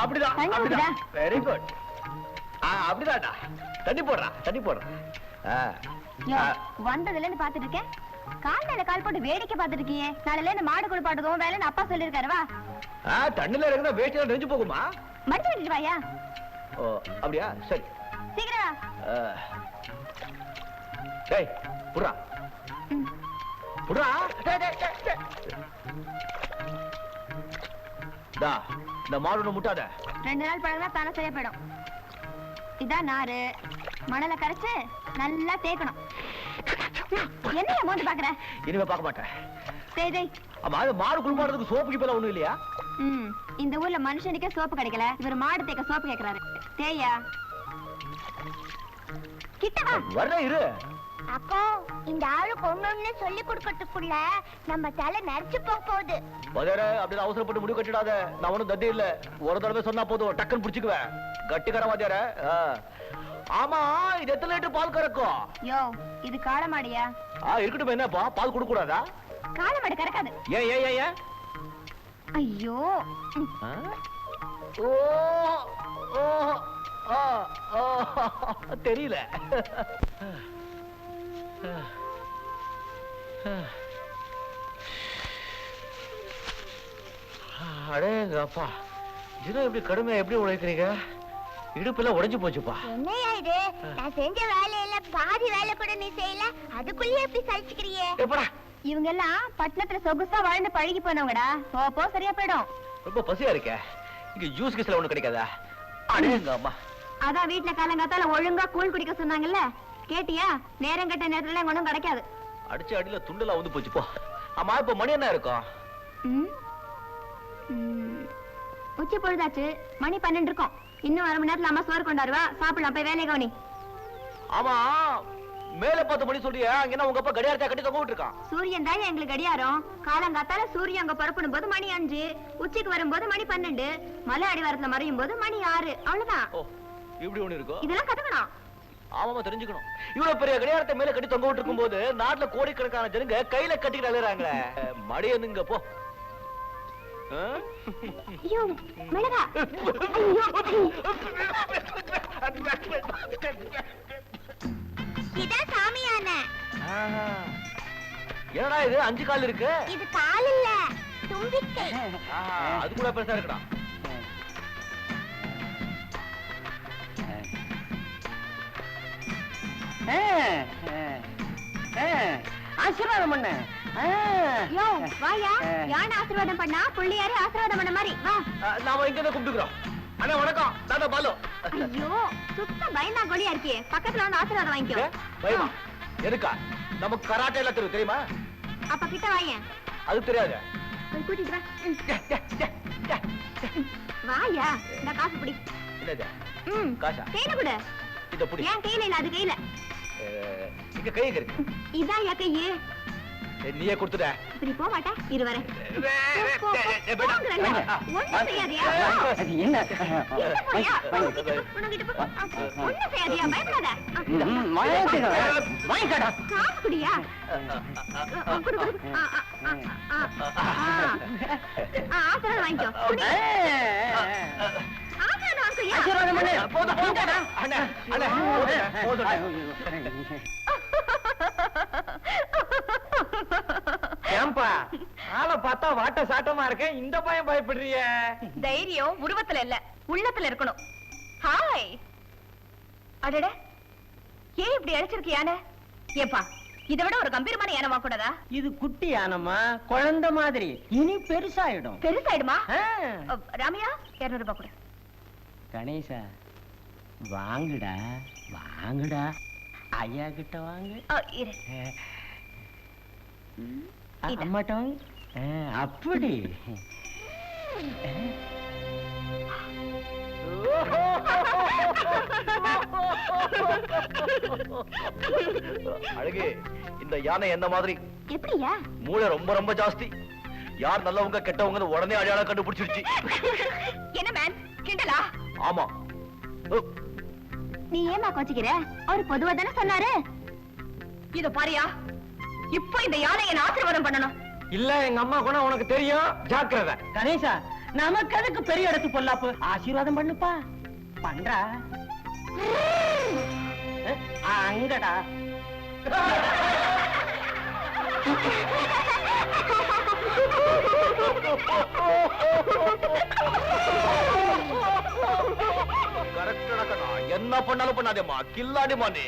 அப்படிதான் அப்படிதான். Very good அப்படிதான்டா. தண்ணி போடுறா தண்ணி போடுறா. வந்ததுல இருந்து பாத்துட்டு இருக்கேன். கால் மேல கால் போட்டு வேடிக்கை பாத்துட்டு இருக்கியே நாளைல இருந்து மாடு குளிப்பாட்டுறதும் வேலைன்னு அப்பா சொல்லிருக்காரு வா. தண்ணில இறங்குனா வேஸ்ட் நெஞ்சு போகுமா? மடிச்சு விட்டுட்டு வாயா. ஓ அப்படியா? சரி. சீக்கிரம். டேய் புடுறா. ம். டா இந்த மாடு முட்டாத. ரெண்டு நாள் பழகுனா தானே சரியா போயிடும். இதான் நாரு மணலை கரைச்சு நல்லா தேய்க்கணும். என்ன மோந்து பாக்குற இனிமே பார்க்க மாட்டேன். டேய் டேய் ஆமா அது மாடு குளிப்பாடுறதுக்கு சோப்பு கிப்பெல்லாம் ஒண்ணும் இல்லையா? ம் இந்த ஊர்ல மனுஷனுக்கே சோப்பு கிடைக்கல. இவர் மாடு தேய்க்க சோப்பு கேக்குறாரு. தேயா கிட்ட வா. வர்றேன் இரு. அப்போ இந்த ஆளுக்கு ஒண்ணு சொல்லி கொடுக்கறதுக்குள்ள நம்ம தலை நரைச்சு போக போகுது. பதற அப்படின்னு அவசரப்பட்டு முடிவு கட்டிடாத. நான் ஒண்ணும் தத்தி இல்ல. ஒரு தடவை சொன்னா போதும். டக்குன்னு புடிச்சுக்குவேன். கட்டிக்கர வாத்தியார. ஆ. ஆமா இது எத்தனை லிட்டர் பால் கறக்கும்? யோ இது காளமாடியா ஆ இருக்கட்டும் என்னப்பா? பால் கொடுக்க கூடாதா காளமாடு கறக்காது. ஏன் ஏன் ஏன் ஐயோ? ஓ ஓ ஆ, தெரியல. அடேங்க அப்பா தினம் எப்படி கடுமையா எப்படி உழைக்கிறீங்க? இடுப்பெல்லாம் உடைஞ்சு போச்சுப்பா. என்னையா இது? நான் செஞ்ச வேலையில பாதி வேலை கூட நீ செய்யல. அதுக்குள்ளேயே எப்படி சலிச்சுக்கிறியே? எப்படா? இவங்க எல்லாம் பட்டணத்துல சொகுசா வாழ்ந்து பழகி போனவங்கடா. போ போ சரியா போயிடும். ரொம்ப பசியா இருக்கே. இங்க ஜூஸ் கிஸ்ல ஒண்ணு கிடைக்காதா? அடேங்க அம்மா. அதான் வீட்டுல காலங்காத்தால ஒழுங்கா கூழ் குடிக்க சொன்னாங்கல்ல. கேட்டியா? நேரம் கட்ட நேரத்துல ஒண்ணும் கிடைக்காது. அடிச்ச அடியில துண்டெல்லாம் வந்து போச்சு போ. ஆமா இப்ப மணி என்ன இருக்கும். உச்சி பொழுதாச்சு. மணி பன்னெண்டு இருக்கும் இன்னும் அரை மணி நேரத்துல அம்மா சோறு கொண்டாருவா சாப்பிடலாம் போய் வேலையை கவனி. ஆமா மேல பத்து மணி சொல்றியா. அங்க என்ன உங்க அப்பா கடியாரத்தை கட்டி தொங்க விட்டுருக்கான்? சூரியன் தான் எங்களுக்கு கடியாரம் காலங்காத்தால சூரியன் அங்க புறப்படும் போது மணி அஞ்சு. உச்சிக்கு வரும்போது மணி பன்னெண்டு. மலை அடிவாரத்துல மறையும் போது மணி ஆறு. அவ்வளவுதான். ஓ இப்படி ஒண்ணு இருக்கும் இதெல்லாம் கத்துக்கணும் ஆமாமா தெரிஞ்சுக்கணும். இவ்வளவு பெரிய கடியாரத்தை மேல கட்டி தொங்க விட்டு போது நாட்டுல கோடிக்கணக்கான ஜனங்க கையில கட்டிக்கிட்டு அழுறாங்களே மடியனுங்க போ. இதான் சாமியான. என்னடா இது? அஞ்சு கால் இருக்கு? இது கால் இல்ல தும்பிக்கை. ஆஹா, அது கூட பெருசா இருக்குடா ஆசீர்வாதம் பண்ண. யோ வாயா. யானை ஆசீர்வாதம் பண்ணா புள்ளியாரு ஆசீர்வாதம் பண்ண மாதிரி? வா. நாம இங்க தான் கும்பிட்டுக்கிறோம். அண்ணா வணக்கம். தான் பாலு. ஐயோ சுத்த பயந்தா கொலியா இருக்கியே பக்கத்துல வந்து ஆசீர்வாதம் வாங்கிக்கோ. பயமா? எதுக்கா? நமக்கு கராட்டே எல்லாம் தெரியும் தெரியுமா? அப்ப கிட்ட வாயேன் அது தெரியாது. போய் கூட்டிட்டு வா. வாயா. இந்த காசு பிடி. ம். காசா? கையில கொடு. இத புடி. ஏன் கையில இல்ல அது கையில? இங்க கை எங்க இருக்கு இதான் என் கையு ஏ, நீயே கொடுத்துட இப்படி போக மாட்டா இரு வரேன் போ, போ, போ, போ. வாங்கிக்கோ. குடி. ஆசீர்வாதம் வாங்கிக்கோயா? ஆசீர்வாதம் பண்ணு. போதும், போதும். அண்ணே, அண்ணே, போதும், போதும். ஏன்பா ஆளை பார்த்தா வாட்ட சாட்டமா இருக்கேன். இந்த பையன் பயப்படுறிய. தைரியம் உருவத்துல இல்ல. உள்ளத்துல இருக்கணும். ஹாய் அடட. ஏன் இப்படி அழைச்சிருக்கு யானை? ஏப்பா இதை விட ஒரு கம்பீரமான யானை வாக்கூடாதா? இது குட்டி யானம்மா குழந்தை மாதிரி. இனி பெருசாயிடும். பெருசாயிடுமா? ராமையா இருநூறு ரூபாய் கொடு. கணேசா வாங்குடா வாங்குடா. ஐயா கிட்ட வாங்கு. அம்மாட்ட வாங்கு. அப்படி. அழகு இந்த யானை என்ன மாதிரி? எப்படியா? மூளை ரொம்ப ரொம்ப ஜாஸ்தி. யார் நல்லவங்க கெட்டவங்க உடனே அடையாளம் கண்டுபிடிச்சிருச்சு. என்ன மேன் கிண்டலா? ஆமா. நீ ஏமா கோச்சிக்கிற? அவரு பொதுவா தானே சொன்னாரு? இத பாரியா இப்போ இந்த யானை என்ன ஆசீர்வாதம் பண்ணணும். இல்ல எங்க அம்மா குணம் உனக்கு தெரியும். ஜாக்கிரதை. கணேசா நமக்கு அதுக்கு பெரிய இடத்து பொல்லாப்பு? ஆசீர்வாதம் பண்ணுப்பா. பண்றா. அங்கடா. ಎನ್ನ ಪಣ್ಣಲು ಪಣ್ಣಾದೆ ಮಾ ಕಿಲ್ಲಾಡಿ ಮನೆ